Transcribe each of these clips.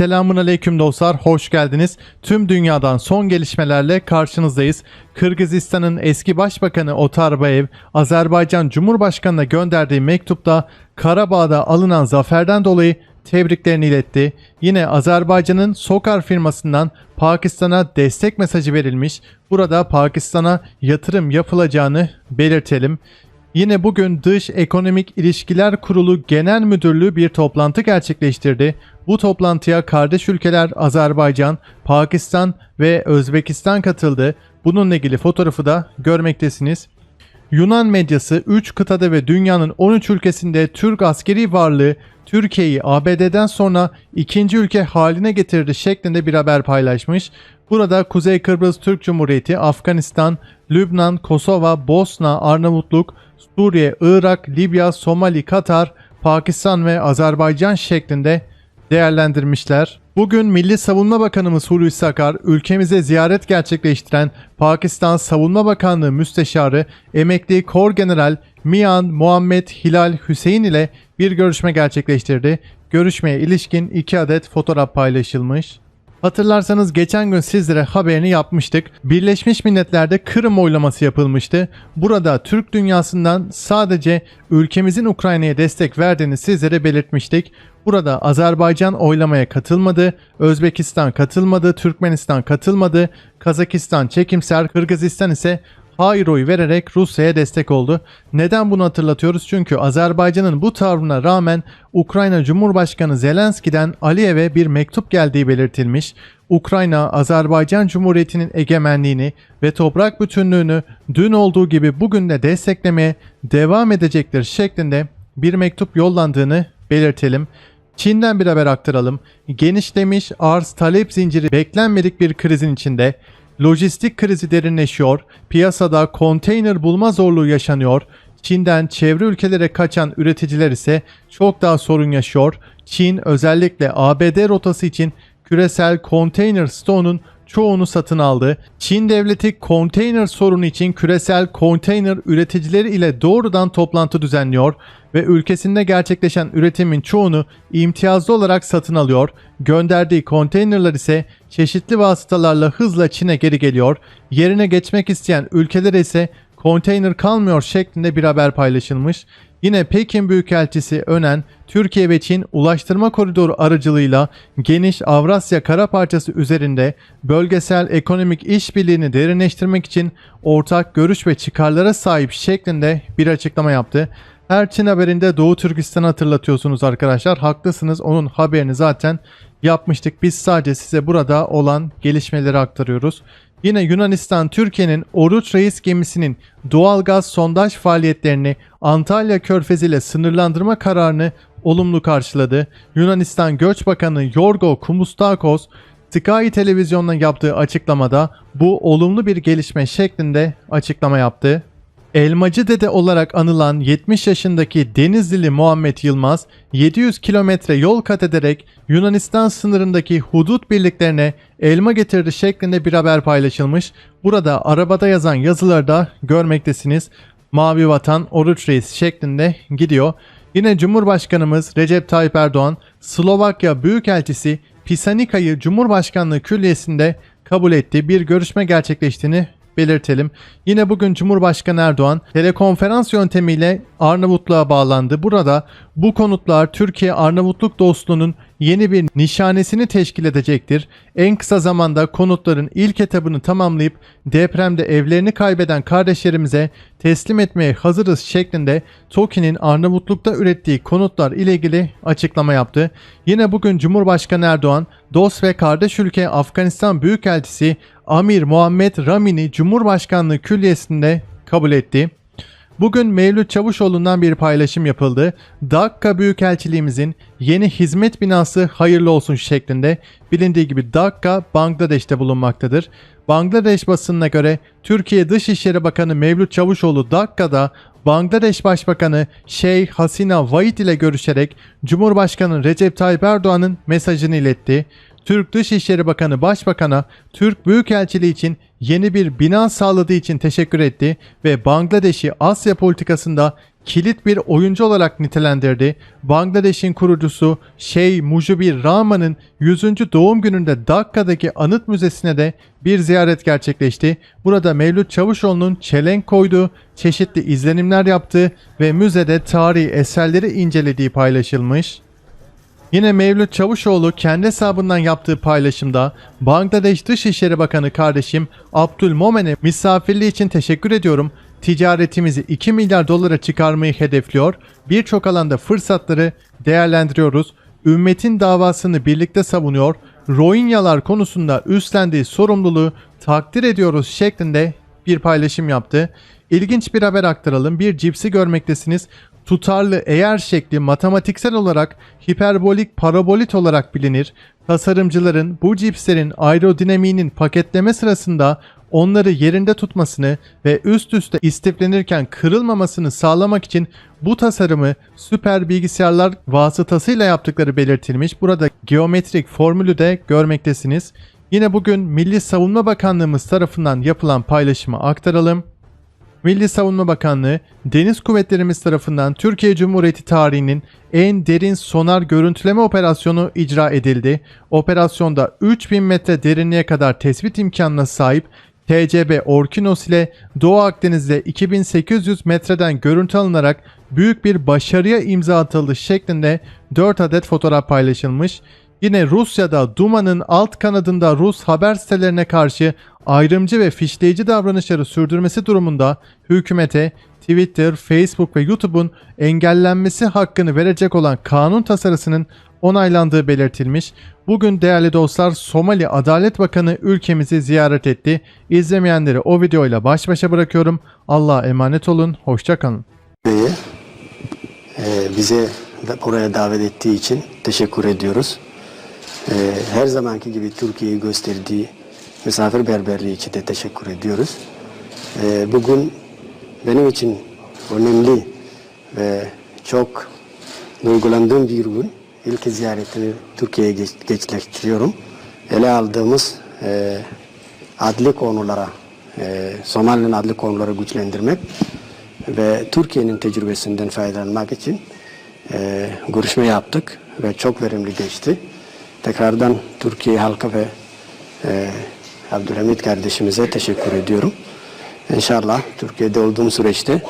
Selamun aleyküm dostlar, hoş geldiniz. Tüm dünyadan son gelişmelerle karşınızdayız. Kırgızistan'ın eski başbakanı Otarbayev, Azerbaycan Cumhurbaşkanı'na gönderdiği mektupta Karabağ'da alınan zaferden dolayı tebriklerini iletti. Yine Azerbaycan'ın Sokar firmasından Pakistan'a destek mesajı verilmiş. Burada Pakistan'a yatırım yapılacağını belirtelim. Yine bugün Dış Ekonomik İlişkiler Kurulu Genel Müdürlüğü bir toplantı gerçekleştirdi. Bu toplantıya kardeş ülkeler Azerbaycan, Pakistan ve Özbekistan katıldı. Bununla ilgili fotoğrafı da görmektesiniz. Yunan medyası 3 kıtada ve dünyanın 13 ülkesinde Türk askeri varlığı Türkiye'yi ABD'den sonra ikinci ülke haline getirdi şeklinde bir haber paylaşmış. Burada Kuzey Kıbrıs Türk Cumhuriyeti, Afganistan, Lübnan, Kosova, Bosna, Arnavutluk, Suriye, Irak, Libya, Somali, Katar, Pakistan ve Azerbaycan şeklinde değerlendirmişler. Bugün Milli Savunma Bakanımız Hulusi Akar ülkemize ziyaret gerçekleştiren Pakistan Savunma Bakanlığı Müsteşarı emekli Kor General Mian Muhammed Hilal Hüseyin ile bir görüşme gerçekleştirdi. Görüşmeye ilişkin iki adet fotoğraf paylaşılmış. Hatırlarsanız geçen gün sizlere haberini yapmıştık. Birleşmiş Milletler'de Kırım oylaması yapılmıştı. Burada Türk dünyasından sadece ülkemizin Ukrayna'ya destek verdiğini sizlere belirtmiştik. Burada Azerbaycan oylamaya katılmadı, Özbekistan katılmadı, Türkmenistan katılmadı, Kazakistan çekimser, Kırgızistan ise hayır oyu vererek Rusya'ya destek oldu. Neden bunu hatırlatıyoruz? Çünkü Azerbaycan'ın bu tavrına rağmen Ukrayna Cumhurbaşkanı Zelenski'den Aliyev'e bir mektup geldiği belirtilmiş. Ukrayna, Azerbaycan Cumhuriyeti'nin egemenliğini ve toprak bütünlüğünü dün olduğu gibi bugün de desteklemeye devam edecektir şeklinde bir mektup yollandığını belirtelim. Çin'den bir haber aktaralım. Genişlemiş arz talep zinciri beklenmedik bir krizin içinde. Lojistik krizi derinleşiyor, piyasada konteyner bulma zorluğu yaşanıyor, Çin'den çevre ülkelere kaçan üreticiler ise çok daha sorun yaşıyor. Çin özellikle ABD rotası için küresel konteyner stoğunun çoğunu satın aldı. Çin devleti konteyner sorunu için küresel konteyner üreticileri ile doğrudan toplantı düzenliyor ve ülkesinde gerçekleşen üretimin çoğunu imtiyazlı olarak satın alıyor. Gönderdiği konteynerler ise çeşitli vasıtalarla hızla Çin'e geri geliyor. Yerine geçmek isteyen ülkelere ise konteyner kalmıyor şeklinde bir haber paylaşılmış. Yine Pekin Büyükelçisi Önen, Türkiye ve Çin ulaştırma koridoru aracılığıyla geniş Avrasya kara parçası üzerinde bölgesel ekonomik işbirliğini derinleştirmek için ortak görüş ve çıkarlara sahip şeklinde bir açıklama yaptı. Her Çin haberinde Doğu Türkistan'ı hatırlatıyorsunuz arkadaşlar. Haklısınız onun haberini zaten yapmıştık. Biz sadece size burada olan gelişmeleri aktarıyoruz. Yine Yunanistan Türkiye'nin Oruç Reis gemisinin doğalgaz sondaj faaliyetlerini Antalya Körfezi ile sınırlandırma kararını olumlu karşıladı. Yunanistan Göç Bakanı Yorgo Kumustakos Sky televizyonuna yaptığı açıklamada bu olumlu bir gelişme şeklinde açıklama yaptı. Elmacı Dede olarak anılan 70 yaşındaki Denizlili Muhammed Yılmaz 700 kilometre yol kat ederek Yunanistan sınırındaki hudut birliklerine elma getirdi şeklinde bir haber paylaşılmış. Burada arabada yazan yazıları da görmektesiniz. Mavi Vatan Oruç Reis şeklinde gidiyor. Yine Cumhurbaşkanımız Recep Tayyip Erdoğan Slovakya Büyükelçisi Pisanika'yı Cumhurbaşkanlığı Külliyesi'nde kabul etti. Bir görüşme gerçekleştiğini belirtelim. Yine bugün Cumhurbaşkanı Erdoğan telekonferans yöntemiyle Arnavutluğa bağlandı. Burada bu konutlar Türkiye-Arnavutluk dostluğunun yeni bir nişanesini teşkil edecektir. En kısa zamanda konutların ilk etabını tamamlayıp depremde evlerini kaybeden kardeşlerimize teslim etmeye hazırız şeklinde TOKİ'nin Arnavutluk'ta ürettiği konutlar ile ilgili açıklama yaptı. Yine bugün Cumhurbaşkanı Erdoğan, dost ve kardeş ülke Afganistan Büyükelçisi Amir Muhammed Ramini Cumhurbaşkanlığı Külliyesi'nde kabul etti. Bugün Mevlüt Çavuşoğlu'ndan bir paylaşım yapıldı. Dakka Büyükelçiliğimizin yeni hizmet binası hayırlı olsun şeklinde bilindiği gibi Dakka Bangladeş'te bulunmaktadır. Bangladeş basınına göre Türkiye Dışişleri Bakanı Mevlüt Çavuşoğlu Dakka'da Bangladeş Başbakanı Şeyh Hasina Wahid ile görüşerek Cumhurbaşkanı Recep Tayyip Erdoğan'ın mesajını iletti. Türk Dışişleri Bakanı Başbakan'a Türk Büyükelçiliği için yeni bir bina sağladığı için teşekkür etti ve Bangladeş'i Asya politikasında kilit bir oyuncu olarak nitelendirdi. Bangladeş'in kurucusu Şeyh Mujibur Rahman'ın 100. doğum gününde Dakka'daki anıt müzesine de bir ziyaret gerçekleşti. Burada Mevlüt Çavuşoğlu'nun çelenk koyduğu, çeşitli izlenimler yaptığı ve müzede tarihi eserleri incelediği paylaşılmış. Yine Mevlüt Çavuşoğlu kendi hesabından yaptığı paylaşımda Bangladeş Dışişleri Bakanı kardeşim Abdülmomen'e misafirliği için teşekkür ediyorum. Ticaretimizi 2 milyar dolara çıkarmayı hedefliyor. Birçok alanda fırsatları değerlendiriyoruz. Ümmetin davasını birlikte savunuyor. Rohingyalar konusunda üstlendiği sorumluluğu takdir ediyoruz şeklinde bir paylaşım yaptı. İlginç bir haber aktaralım. Bir cipsi görmektesiniz. Tutarlı eğer şekli matematiksel olarak hiperbolik parabolit olarak bilinir. Tasarımcıların bu cipslerin aerodinamiğinin paketleme sırasında onları yerinde tutmasını ve üst üste istiflenirken kırılmamasını sağlamak için bu tasarımı süper bilgisayarlar vasıtasıyla yaptıkları belirtilmiş. Burada geometrik formülü de görmektesiniz. Yine bugün Milli Savunma Bakanlığımız tarafından yapılan paylaşımı aktaralım. Milli Savunma Bakanlığı, Deniz Kuvvetlerimiz tarafından Türkiye Cumhuriyeti tarihinin en derin sonar görüntüleme operasyonu icra edildi. Operasyonda 3000 metre derinliğe kadar tespit imkanına sahip TCB Orkinos ile Doğu Akdeniz'de 2800 metreden görüntü alınarak büyük bir başarıya imza atıldı şeklinde 4 adet fotoğraf paylaşılmış. Yine Rusya'da Duma'nın alt kanadında Rus haber sitelerine karşı ayrımcı ve fişleyici davranışları sürdürmesi durumunda hükümete Twitter, Facebook ve YouTube'un engellenmesi hakkını verecek olan kanun tasarısının onaylandığı belirtilmiş. Bugün değerli dostlar Somali Adalet Bakanı ülkemizi ziyaret etti. İzlemeyenleri o videoyla baş başa bırakıyorum. Allah'a emanet olun. Hoşçakalın. E, bize buraya davet ettiği için teşekkür ediyoruz. E, her zamanki gibi Türkiye'yi gösterdiği misafirperverliği için de teşekkür ediyoruz. E, bugün benim için önemli ve çok duygulandığım bir gün. İlk ziyaretimi Türkiye'ye geç, geçleştiriyorum. Ele aldığımız e, adli konulara, e, Somali'nin adli konuları güçlendirmek ve Türkiye'nin tecrübesinden faydalanmak için e, görüşme yaptık ve çok verimli geçti. Tekrardan Türkiye halkı ve e, Abdülhamit kardeşimize teşekkür ediyorum. İnşallah Türkiye'de olduğum süreçte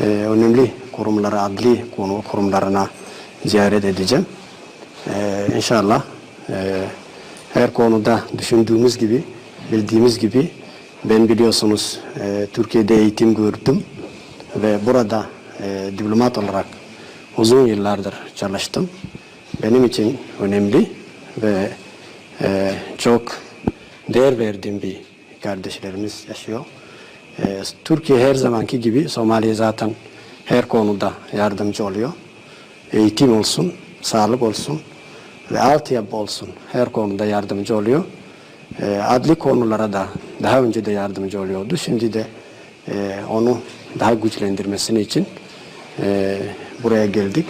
e, önemli kurumlara, adli konu kurumlarına ziyaret edeceğim. E, inşallah e, her konuda düşündüğümüz gibi, bildiğimiz gibi ben biliyorsunuz e, Türkiye'de eğitim gördüm ve burada e, diplomat olarak uzun yıllardır çalıştım. Benim için önemli ve e, çok değer verdiğim bir kardeşlerimiz yaşıyor. E, Türkiye her zamanki gibi Somali'ye zaten her konuda yardımcı oluyor. Eğitim olsun, sağlık olsun ve altyapı olsun her konuda yardımcı oluyor. E, adli konulara da daha önce de yardımcı oluyordu. Şimdi de e, onu daha güçlendirmesini için e, buraya geldik.